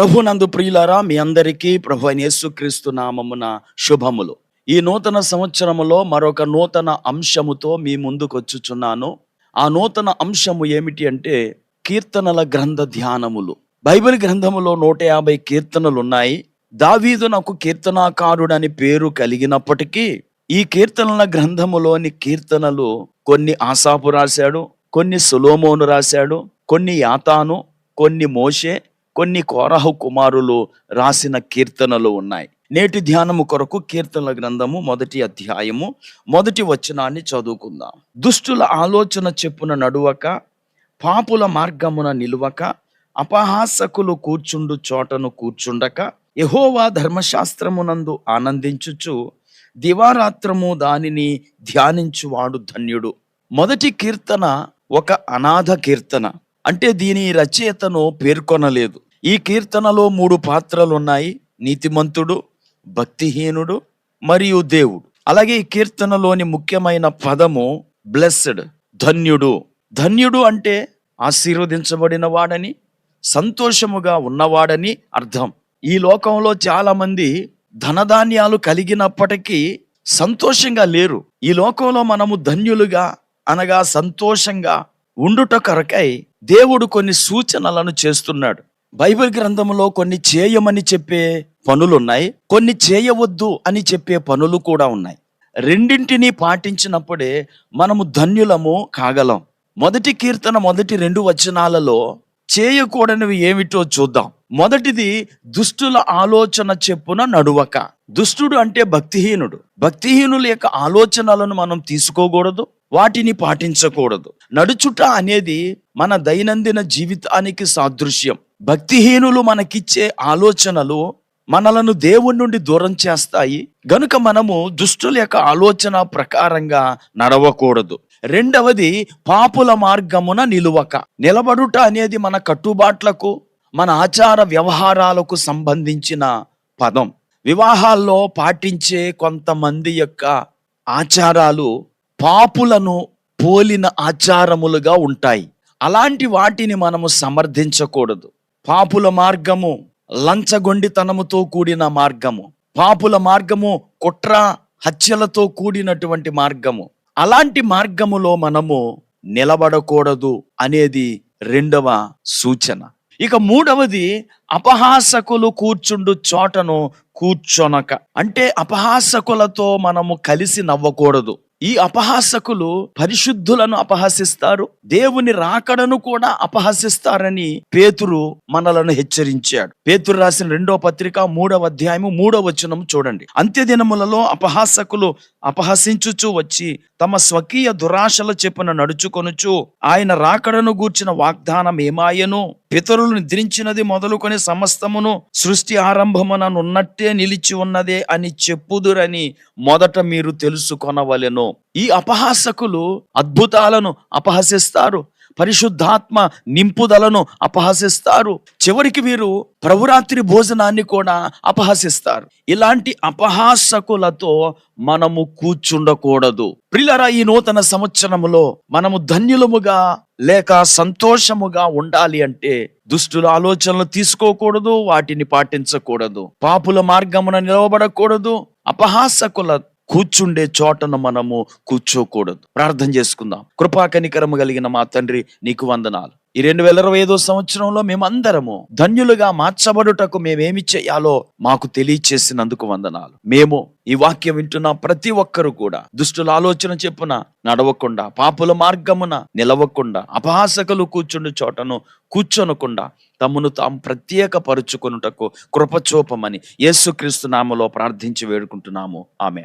ప్రభునందు ప్రియులారా మీ అందరికీ ప్రభు అయిన యేసుక్రీస్తు నామమున శుభములు. ఈ నూతన సంవత్సరములో మరొక నూతన అంశముతో మీ ముందుకు వచ్చుచున్నాను. ఆ నూతన అంశము ఏమిటి అంటే కీర్తనల గ్రంథ ధ్యానములు. బైబిల్ గ్రంథములో నూట యాభై కీర్తనలు ఉన్నాయి దావీదు నాకు కీర్తనాకారుడని పేరు కలిగినప్పటికీ ఈ కీర్తనల గ్రంథములోని కీర్తనలు కొన్ని ఆసాపు రాశాడు కొన్ని సులోమోను రాశాడు కొన్ని యాతాను కొన్ని మోషే కొన్ని కోరహు కుమారులు రాసిన కీర్తనలు ఉన్నాయి. నేటి ధ్యానము కొరకు కీర్తనల గ్రంథము మొదటి అధ్యాయము మొదటి వచనాన్ని చదువుకుందాం. దుష్టుల ఆలోచన చెప్పున నడువక పాపుల మార్గమున నిలువక అపహాసకులు కూర్చుండు చోటను కూర్చుండక యహోవా ధర్మశాస్త్రమునందు ఆనందించుచు దివారాత్రము దానిని ధ్యానించువాడు ధన్యుడు. మొదటి కీర్తన ఒక అనాథ కీర్తన. అంటే దీని రచయితను పేర్కొనలేదు. ఈ కీర్తనలో మూడు పాత్రలు ఉన్నాయి నీతిమంతుడు భక్తిహీనుడు మరియు దేవుడు. అలాగే ఈ కీర్తనలోని ముఖ్యమైన పదము బ్లెస్డ్ ధన్యుడు. ధన్యుడు అంటే ఆశీర్వదించబడిన వాడని సంతోషముగా ఉన్నవాడని అర్థం. ఈ లోకంలో చాలా మంది ధనధాన్యాలు కలిగినప్పటికీ సంతోషంగా లేరు. ఈ లోకంలో మనము ధన్యులుగా అనగా సంతోషంగా ఉండుట కొరకై దేవుడు కొన్ని సూచనలను చేస్తున్నాడు. బైబిల్ గ్రంథంలో కొన్ని చేయమని చెప్పే పనులు ఉన్నాయి కొన్ని చేయవద్దు అని చెప్పే పనులు కూడా ఉన్నాయి. రెండింటినీ పాటించినప్పుడే మనము ధన్యులము కాగలం. మొదటి కీర్తన మొదటి రెండు వచనాలలో చేయకూడనివి ఏమిటో చూద్దాం. మొదటిది దుష్టుల ఆలోచన చెప్పున నడువక. దుష్టుడు అంటే భక్తిహీనుడు. భక్తిహీనుల యొక్క ఆలోచనలను మనం తీసుకోకూడదు వాటిని పాటించకూడదు. నడుచుట అనేది మన దైనందిన జీవితానికి సాదృశ్యం. భక్తిహీనులు మనకిచ్చే ఆలోచనలు మనలను దేవుని నుండి దూరం చేస్తాయి. గనుక మనము దుష్టుల యొక్క ఆలోచన ప్రకారంగా నడవకూడదు. రెండవది పాపుల మార్గమున నిలువక. నిలబడుట అనేది మన కట్టుబాట్లకు మన ఆచార వ్యవహారాలకు సంబంధించిన పదం. వివాహాల్లో పాటించే కొంతమంది యొక్క ఆచారాలు పాపులను పోలిన ఆచారములుగా ఉంటాయి. అలాంటి వాటిని మనము సమర్థించకూడదు. పాపుల మార్గము లంచగొండితనముతో కూడిన మార్గము. పాపుల మార్గము కుట్ర హత్యలతో కూడినటువంటి మార్గము. అలాంటి మార్గములో మనము నిలబడకూడదు అనేది రెండవ సూచన. ఇక మూడవది అపహాసకులు కూర్చుండు చోటను కూర్చొనక. అంటే అపహాసకులతో మనము కలిసి నవ్వకూడదు. ఈ అపహాసకులు పరిశుద్ధులను అపహసిస్తారు దేవుని రాకడను కూడా అపహసిస్తారని పేతురు మనలను హెచ్చరించాడు. పేతురు రాసిన రెండో పత్రిక మూడవ అధ్యాయము మూడవ వచనం చూడండి. అంత్యదినములలో అపహాసకులు అపహసించుచు వచ్చి తమ స్వకీయ దురాశల చెప్పున నడుచుకొనుచు ఆయన రాకడను గూర్చిన వాగ్దానం ఏమాయను? పితరులు నిద్రించినది మొదలుకొని సమస్తమును సృష్టి ఆరంభముననున్నట్టే నిలిచి ఉన్నదే అని చెప్పుదురని మొదట మీరు తెలుసుకొనవలెను. ఈ అపహాసకులు అద్భుతాలను అపహసిస్తారు. పరిశుద్ధాత్మ నింపుదలను అపహసిస్తారు. చివరికి వీరు ప్రభురాత్రి భోజనాన్ని కూడా అపహసిస్తారు. ఇలాంటి అపహాసకులతో మనము కూర్చుండకూడదు. ప్రిలరా ఈ నూతన సంవత్సరములో మనము ధన్యులముగా లేక సంతోషముగా ఉండాలి అంటే దుష్టుల ఆలోచనలు తీసుకోకూడదు వాటిని పాటించకూడదు. పాపుల మార్గమున నిలవబడకూడదు. అపహాసకుల కూర్చుండే చోటను మనము కూర్చోకూడదు. ప్రార్థన చేసుకుందాం. కృపా కనికరము కలిగిన మా తండ్రి నీకు వందనాలు. ఈ రెండు వేల ఇరవై ఐదో సంవత్సరంలో మేమందరము ధన్యులుగా మార్చబడుటకు మేమేమి చేయాలో మాకు తెలియచేసినందుకు వందనాలు. మేము ఈ వాక్యం వింటున్న ప్రతి ఒక్కరు కూడా దుష్టుల ఆలోచన చెప్పున నడవకుండా పాపుల మార్గమున నిలవకుండా అపహాసకులు కూర్చుండు చోటను కూర్చొనకుండా తమను తాము ప్రత్యేక పరుచుకొనుటకు కృపచూపమని యేసుక్రీస్తు నామలో ప్రార్థించి వేడుకుంటున్నాము. ఆమె